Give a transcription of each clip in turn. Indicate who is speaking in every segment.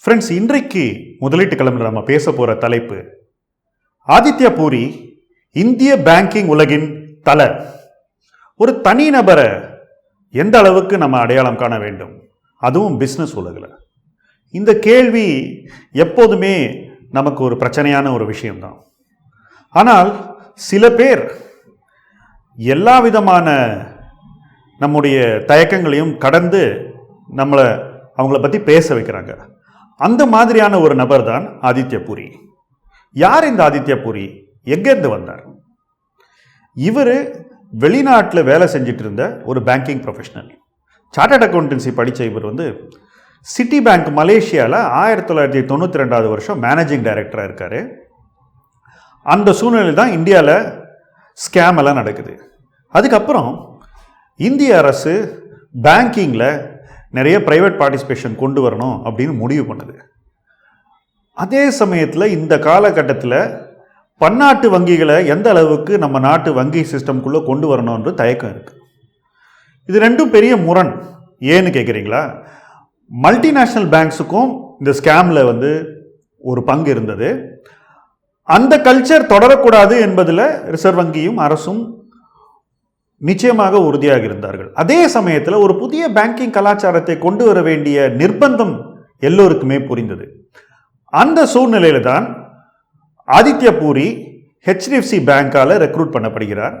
Speaker 1: Friends இன்றைக்கு முதலீட்டு கிளம்புல நம்ம பேச போகிற தலைப்பு ஆதித்யா பூரி இந்திய பேங்கிங் உலகின் தலை. ஒரு தனி நபரை எந்த அளவுக்கு நம்ம அடையாளம் காண வேண்டும்? அதுவும் பிஸ்னஸ் உலகில். இந்த கேள்வி எப்போதுமே நமக்கு ஒரு பிரச்சனையான ஒரு விஷயம்தான். ஆனால் சில பேர் எல்லா விதமான நம்முடைய தயக்கங்களையும் கடந்து நம்மளை அவங்கள பற்றி பேச வைக்கிறாங்க. அந்த மாதிரியான ஒரு நபர் தான் ஆதித்ய பூரி யார் இந்த ஆதித்ய பூரி எங்கேருந்து வந்தார்? இவர் வெளிநாட்டில் வேலை செஞ்சுட்டு இருந்த ஒரு பேங்கிங் ப்ரொஃபஷனல் சார்ட்டர்ட் அக்கௌண்டன்சி படித்த இவர் வந்து சிட்டி பேங்க் மலேசியாவில் ஆயிரத்தி தொள்ளாயிரத்தி தொண்ணூற்றி ரெண்டாவது வருஷம் மேனேஜிங் டைரக்டராக இருக்கார். அந்த சூழ்நிலை தான் இந்தியாவில் ஸ்கேம் எல்லாம் நடக்குது. அதுக்கப்புறம் இந்திய அரசு பேங்கிங்கில் நிறைய ப்ரைவேட் பார்ட்டிசிபேஷன் கொண்டு வரணும் அப்படின்னு முடிவு பண்ணுது. அதே சமயத்தில் இந்த காலகட்டத்தில் பன்னாட்டு வங்கிகளை எந்த அளவுக்கு நம்ம நாட்டு வங்கி சிஸ்டம்குள்ளே கொண்டு வரணுன்ற தயக்கம் இருக்குது இது ரெண்டும் பெரிய முரண். ஏன்னு கேட்குறீங்களா மல்டிநேஷ்னல் பேங்க்ஸுக்கும் இந்த ஸ்கேமில் வந்து ஒரு பங்கு இருந்தது. அந்த கல்ச்சர் தொடரக்கூடாது என்பதில் ரிசர்வ் வங்கியும் அரசும் நிச்சயமாக உறுதியாக இருந்தார்கள் அதே சமயத்தில் ஒரு புதிய பேங்கிங் கலாச்சாரத்தை கொண்டு வர வேண்டிய நிர்பந்தம் எல்லோருக்குமே புரிந்தது. அந்த சூழ்நிலையில தான் ஆதித்ய பூரி ஹெச்டிஎஃப்சி பேங்கால் ரெக்ரூட் பண்ணப்படுகிறார்.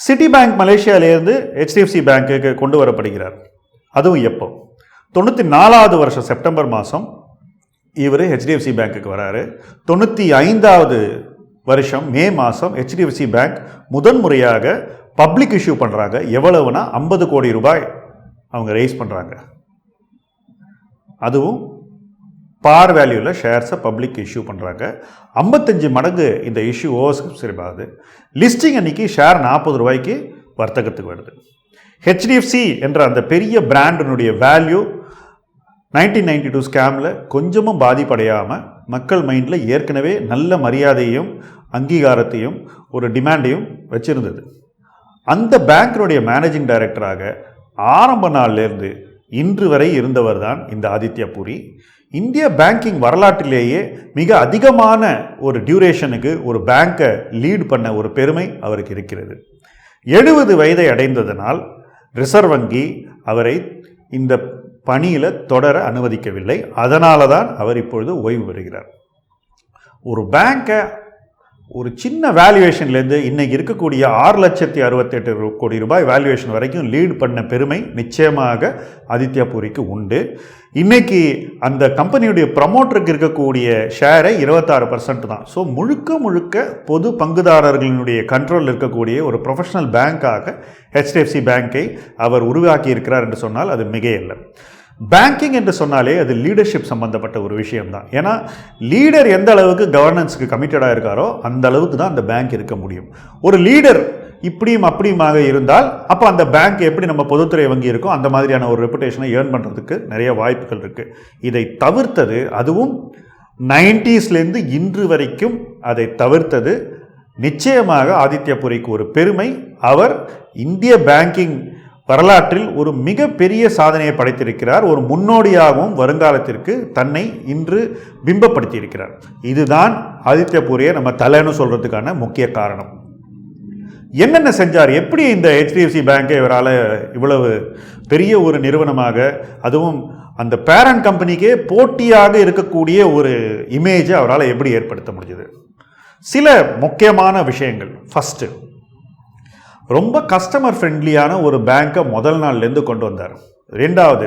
Speaker 1: சிட்டி பேங்க் மலேசியாவிலேருந்து ஹெச்டிஎஃப்சி பேங்க்குக்கு கொண்டு வரப்படுகிறார். அதுவும் எப்போ? தொண்ணூற்றி நாலாவது வருஷம் செப்டம்பர் மாதம் இவர் ஹெச்டிஎஃப்சி பேங்க்குக்கு வராரு. தொண்ணூற்றி ஐந்தாவது வருஷம் மே மாதம் ஹெச்டிஎஃப்சி பேங்க் முதன்முறையாக பப்ளிக் இஷ்யூ பண்ணுறாங்க எவ்வளவுனா ஐம்பது கோடி ரூபாய் அவங்க ரைஸ் பண்ணுறாங்க அதுவும் பார் வேல்யூவில் ஷேர்ஸை பப்ளிக் இஷ்யூ பண்ணுறாங்க ஐம்பத்தஞ்சு மடங்கு இந்த இஷ்யூ ஓவர் சப்ஸ்கிரைப் ஆகுது. லிஸ்டிங் அன்னைக்கு ஷேர் நாற்பது ரூபாய்க்கு வர்த்தகத்துக்கு வருது. ஹெச்டிஎஃப்சி என்ற அந்த பெரிய பிராண்டினுடைய வேல்யூ நைன்டீன் நைன்டி டூ ஸ்கேமில் கொஞ்சமும் பாதிப்படையாமல் மக்கள் மைண்டில் ஏற்கனவே நல்ல மரியாதையும் அங்கீகாரத்தையும் ஒரு டிமாண்டையும் வச்சுருந்தது. அந்த பேங்க்கினுடைய மேனேஜிங் டைரக்டராக ஆரம்ப நாள்லேருந்து இன்று வரை இருந்தவர் தான் இந்த ஆதித்யா பூரி. இந்திய பேங்கிங் வரலாற்றிலேயே மிக அதிகமான ஒரு டியூரேஷனுக்கு ஒரு பேங்கை லீட் பண்ண ஒரு பெருமை அவருக்கு இருக்கிறது. எழுபது வயதை அடைந்ததனால் ரிசர்வ் வங்கி அவரை இந்த பணியில் தொடர அனுமதிக்கவில்லை. அதனால தான் அவர் இப்பொழுது ஓய்வு பெறுகிறார். ஒரு பேங்கை ஒரு சின்ன வேல்யூவேஷன்லேருந்து இன்றைக்கி இருக்கக்கூடிய ஆறு லட்சத்தி அறுபத்தெட்டு ரூ- கோடி ரூபாய் வேல்யூவேஷன் வரைக்கும் லீட் பண்ண பெருமை நிச்சயமாக ஆதித்யா பூரிக்கு உண்டு. இன்றைக்கி அந்த கம்பெனியுடைய ப்ரமோட்டருக்கு இருக்கக்கூடிய ஷேரை இருபத்தாறு பர்சன்ட் தான். ஸோ முழுக்க முழுக்க பொது பங்குதாரர்களினுடைய கண்ட்ரோலில் இருக்கக்கூடிய ஒரு ப்ரொஃபஷனல் பேங்காக ஹெச்டிஎஃப்சி பேங்கை அவர் உருவாக்கி இருக்கிறார் என்று சொன்னால் அது மிகையல்ல. பேங்கிங் என்று சொன்னாலே அது லீடர்ஷிப் சம்பந்தப்பட்ட ஒரு விஷயம்தான். ஏன்னா லீடர் எந்த அளவுக்கு கவர்னன்ஸுக்கு கமிட்டடாக இருக்காரோ அந்த அளவுக்கு தான் அந்த பேங்க் இருக்க முடியும். ஒரு லீடர் இப்படியும் அப்படியுமாக இருந்தால் அப்போ அந்த பேங்க் எப்படி நம்ம பொதுத்துறை வங்கி இருக்கோ அந்த மாதிரியான ஒரு ரெப்புடேஷனை ஏர்ன் பண்ணுறதுக்கு நிறைய வாய்ப்புகள் இருக்குது இதை தவிர்த்தது அதுவும் நைன்டிஸ்லேருந்து இன்று வரைக்கும் அதை தவிர்த்தது. நிச்சயமாக ஆதித்யபுரிக்கு ஒரு பெருமை. அவர் இந்திய பேங்கிங் வரலாற்றில் ஒரு மிகப்பெரிய சாதனையை படைத்திருக்கிறார். ஒரு முன்னோடியாகவும் வருங்காலத்திற்கு தன்னை இன்று பிம்பப்படுத்தியிருக்கிறார். இதுதான் ஆதித்ய பூரியை நம்ம தலைன்னு சொல்கிறதுக்கான முக்கிய காரணம். என்னென்ன செஞ்சார்? எப்படி இந்த ஹெச்டிஎஃப்சி பேங்கை இவரால் இவ்வளவு பெரிய ஒரு நிறுவனமாக அதுவும் அந்த பேரண்ட் கம்பெனிக்கே போட்டியாக இருக்கக்கூடிய ஒரு இமேஜை அவரால் எப்படி ஏற்படுத்த முடிஞ்சது? சில முக்கியமான விஷயங்கள். ஃபஸ்ட்டு ரொம்ப கஸ்டமர் ஃப்ரெண்ட்லியான ஒரு பேங்க்கை முதல் நாள்லேருந்து கொண்டு வந்தார். ரெண்டாவது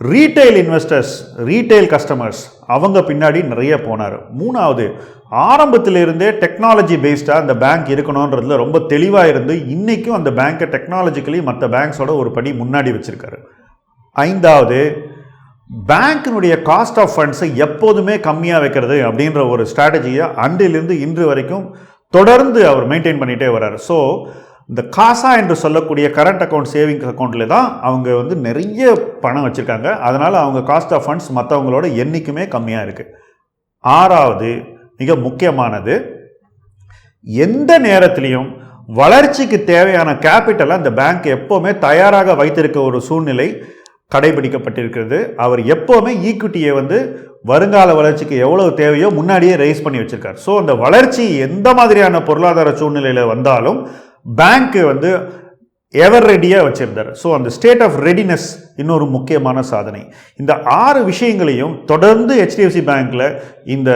Speaker 1: ரீட்டைல் இன்வெஸ்டர்ஸ் ரீட்டைல் கஸ்டமர்ஸ் அவங்க பின்னாடி நிறைய போனார். மூணாவது ஆரம்பத்திலிருந்தே டெக்னாலஜி பேஸ்டாக அந்த பேங்க் இருக்கணுன்றதுல ரொம்ப தெளிவாக இருந்து இன்றைக்கும் அந்த பேங்க்கை டெக்னாலஜிக்கலி மற்ற பேங்க்ஸோட ஒரு படி முன்னாடி வச்சுருக்காரு. ஐந்தாவது பேங்க்கினுடைய காஸ்ட் ஆஃப் ஃபண்ட்ஸை எப்போதுமே கம்மியாக வைக்கிறது அப்படின்ற ஒரு ஸ்ட்ராட்டஜியை அன்றிலிருந்து இன்று வரைக்கும் தொடர்ந்து அவர் மெயின்டைன் பண்ணிகிட்டே வர்றார் ஸோ இந்த காசா என்று சொல்லக்கூடிய கரண்ட் அக்கௌண்ட் சேவிங்ஸ் அக்கௌண்ட்டில் தான் அவங்க வந்து நிறைய பணம் வச்சுருக்காங்க. அதனால் அவங்க காஸ்ட் ஆஃப் ஃபண்ட்ஸ் மற்றவங்களோட என்றைக்குமே கம்மியாக இருக்குது ஆறாவது மிக முக்கியமானது எந்த நேரத்திலையும் வளர்ச்சிக்கு தேவையான கேபிட்டலை அந்த பேங்க் எப்போவுமே தயாராக வைத்திருக்க ஒரு சூழ்நிலை கடைபிடிக்கப்பட்டிருக்கிறது. அவர் எப்போவுமே ஈக்விட்டியை வந்து வருங்கால வளர்ச்சிக்கு எவ்வளவு தேவையோ முன்னாடியே ரைஸ் பண்ணி வச்சுருக்கார். ஸோ அந்த வளர்ச்சி எந்த மாதிரியான பொருளாதார சூழ்நிலையில் வந்தாலும் பேங்க்கு வந்து எவர் ரெடியாக வச்சுருந்தார். ஸோ அந்த ஸ்டேட் ஆஃப் ரெடினஸ் இன்னொரு முக்கியமான சாதனை. இந்த ஆறு விஷயங்களையும் தொடர்ந்து ஹெச்டிஎஃப்சி பேங்க்கில் இந்த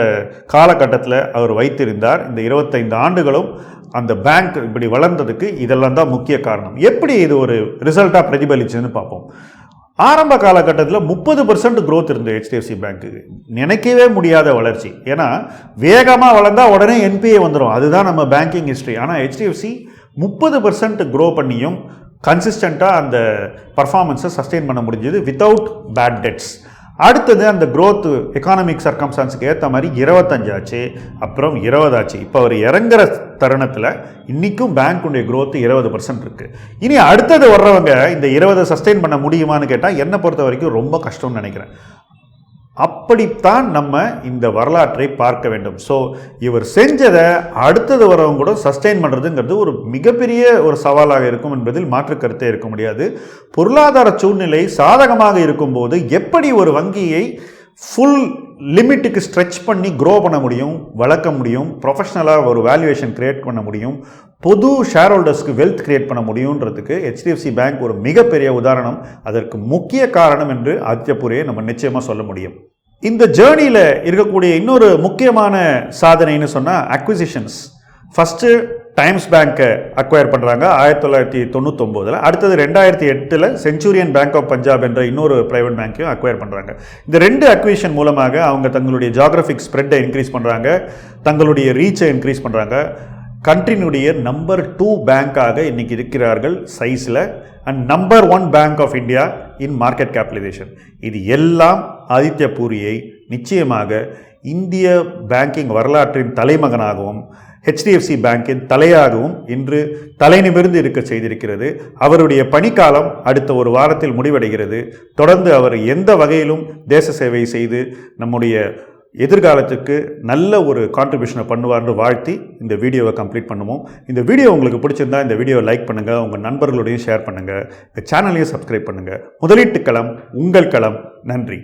Speaker 1: காலகட்டத்தில் அவர் வைத்திருந்தார். இந்த இருபத்தைந்து ஆண்டுகளும் அந்த பேங்க் இப்படி வளர்ந்ததுக்கு இதெல்லாம் தான் முக்கிய காரணம். எப்படி இது ஒரு ரிசல்ட்டாக பிரதிபலிச்சுன்னு பார்ப்போம். ஆரம்ப காலகட்டத்தில் முப்பது பர்சன்ட் க்ரோத் இருந்தது ஹெச்டிஎஃப்சி பேங்க்குக்கு நினைக்கவே முடியாத வளர்ச்சி. ஏன்னா வேகமாக வளர்ந்தால் உடனே என்பிஏ வந்துடும் அதுதான் நம்ம பேங்கிங் ஹிஸ்ட்ரி ஆனால் ஹெச்டிஎஃப்சி முப்பது பர்சன்ட் க்ரோ பண்ணியும் கன்சிஸ்டண்ட்டாக அந்த பர்ஃபார்மன்ஸை சஸ்டெயின் பண்ண முடிஞ்சது வித்தவுட் பேட் டெட்ஸ் அடுத்தது அந்த growth எக்கானமிக் சர்க்கம்ஸ்டான்ஸுக்கு ஏற்ற மாதிரி இருபத்தஞ்சாச்சு அப்புறம் இருபதாச்சு இப்போ அவர் இறங்குற தருணத்தில் இன்றைக்கும் பேங்க்குடைய க்ரோத்து இருபது பர்சன்ட் இருக்குது இனி அடுத்தது வர்றவங்க இந்த இருபதை சஸ்டெயின் பண்ண முடியுமான்னு கேட்டால் என்னை பொறுத்த வரைக்கும் ரொம்ப கஷ்டம்னு நினைக்கிறேன். அப்படித்தான் நம்ம இந்த வரலாற்றை பார்க்க வேண்டும். ஸோ இவர் செஞ்சதை அடுத்தது வரவங்க கூட சஸ்டெயின் பண்ணுறதுங்கிறது ஒரு மிகப்பெரிய ஒரு சவாலாக இருக்கும் என்பதில் மாற்று கருத்தே இருக்க முடியாது. பொருளாதார சூழ்நிலை சாதகமாக இருக்கும்போது எப்படி ஒரு வங்கியை ஃபுல் லிமிட்டுக்கு ஸ்ட்ரெச் பண்ணி க்ரோ பண்ண முடியும் வளர்க்க முடியும் ப்ரொஃபஷ்னலாக ஒரு வேல்யூவேஷன் க்ரியேட் பண்ண முடியும் பொது ஷேர் ஹோல்டர்ஸ்க்கு வெல்த் கிரியேட் பண்ண முடியுன்றதுக்கு ஹெச்டிஎஃப்சி பேங்க் ஒரு மிகப்பெரிய உதாரணம். அதற்கு முக்கிய காரணம் என்று ஆதித்யபுரியை நம்ம நிச்சயமாக சொல்ல முடியும். இந்த ஜேர்னியில் இருக்கக்கூடிய இன்னொரு முக்கியமான சாதனைன்னு சொன்னால் அக்விசிஷன்ஸ் ஃபஸ்ட்டு டைம்ஸ் பேங்க்கை அக்வயர் பண்ணுறாங்க ஆயிரத்தி தொள்ளாயிரத்தி தொண்ணூத்தொம்போதில். அடுத்தது ரெண்டாயிரத்தி எட்டில் செஞ்சுரியன் பேங்க் ஆஃப் பஞ்சாப் என்ற இன்னொரு ப்ரைவேட் பேங்க்கையும் அக்வயர் பண்ணுறாங்க இந்த ரெண்டு அக்விஷன் மூலமாக அவங்க தங்களுடைய ஜாகிரபிக் ஸ்ப்ரெட்டை இன்க்ரீஸ் பண்ணுறாங்க தங்களுடைய ரீச்சை இன்க்ரீஸ் பண்ணுறாங்க கண்ட்ரினுடைய நம்பர் டூ பேங்காக இன்றைக்கி இருக்கிறார்கள் சைஸில் and number one bank of India in market capitalization இது எல்லாம் ஆதித்ய பூரியை நிச்சயமாக இந்திய பேங்கிங் வரலாற்றின் தலைமகனாகவும் ஹெச்டிஎஃப்சி பேங்கின் தலையாகவும் இன்று தலைநிமிர்ந்து இருக்க செய்திருக்கிறது. அவருடைய பணிக்காலம் அடுத்த ஒரு வாரத்தில் முடிவடைகிறது. தொடர்ந்து அவர் எந்த வகையிலும் தேச சேவை செய்து நம்முடைய எதிர்காலத்துக்கு நல்ல ஒரு கான்ட்ரிபியூஷனை பண்ணுவார்னு வாழ்த்தி இந்த வீடியோவை கம்ப்ளீட் பண்ணுவோம். இந்த வீடியோ உங்களுக்கு பிடிச்சிருந்தா இந்த வீடியோவை லைக் பண்ணுங்கள் உங்கள் நண்பர்களோடையும் ஷேர் பண்ணுங்கள் இந்த சேனலையும் சப்ஸ்கிரைப் பண்ணுங்கள் முதலீட்டு களம் உங்கள் களம். நன்றி.